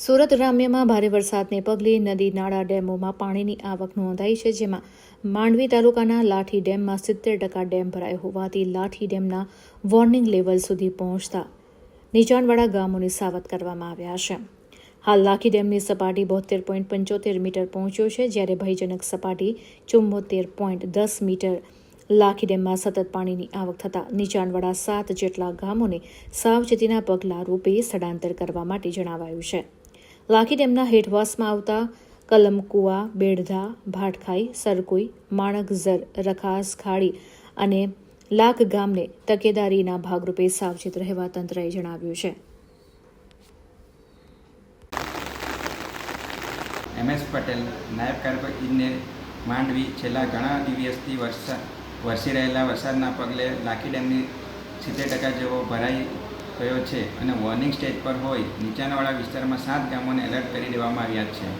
સુરત ગ્રામ્યમાં ભારે વરસાદને પગલે નદી નાળા ડેમોમાં પાણીની આવક નોંધાઈ છે, જેમાં માંડવી તાલુકાના લાઠી ડેમમાં સિત્તેર ટકા ડેમ ભરાયો હોવાથી લાઠી ડેમના વોર્નિંગ લેવલ સુધી પહોંચતા નીચાણવાળા ગામોને સાવધ કરવામાં આવ્યા છે. હાલ લાખી ડેમની સપાટી બોતેર પોઈન્ટ પંચોતેર મીટર પહોંચ્યો છે, જ્યારે ભયજનક સપાટી ચુમ્મોતેર પોઈન્ટ દસ મીટર લાખી ડેમમાં સતત પાણીની આવક થતાં નીચાણવાળા સાત જેટલા ગામોને સાવચેતીના પગલાં રૂપે સ્થળાંતર કરવા માટે જણાવાયું છે. લાખી ડેમના હેઠવાસમાં આવતા કલમકુવા, બેડધા, ભાટખાઈ, સરકુઈ, માણકઝર, રખાસ ખાડી અને લાખ ગામને તકેદારીના ભાગરૂપે સાવચેત રહેવા તંત્રએ જણાવ્યું છે. એમ એસ પટેલ, નાયબ કાર્યપાલક ઇજનેર, માંડવી, છેલ્લા ઘણા દિવસથી વરસાદ વરસી રહેલા વરસાદના પગલે લાખી ડેમની સિત્તેર ટકા જેવો ભરાઈ ગયો છે અને વોર્નિંગ સ્ટેજ પર હોય, નીચાણવાળા વિસ્તારમાં સાત ગામોને એલર્ટ કરી દેવામાં આવ્યા છે.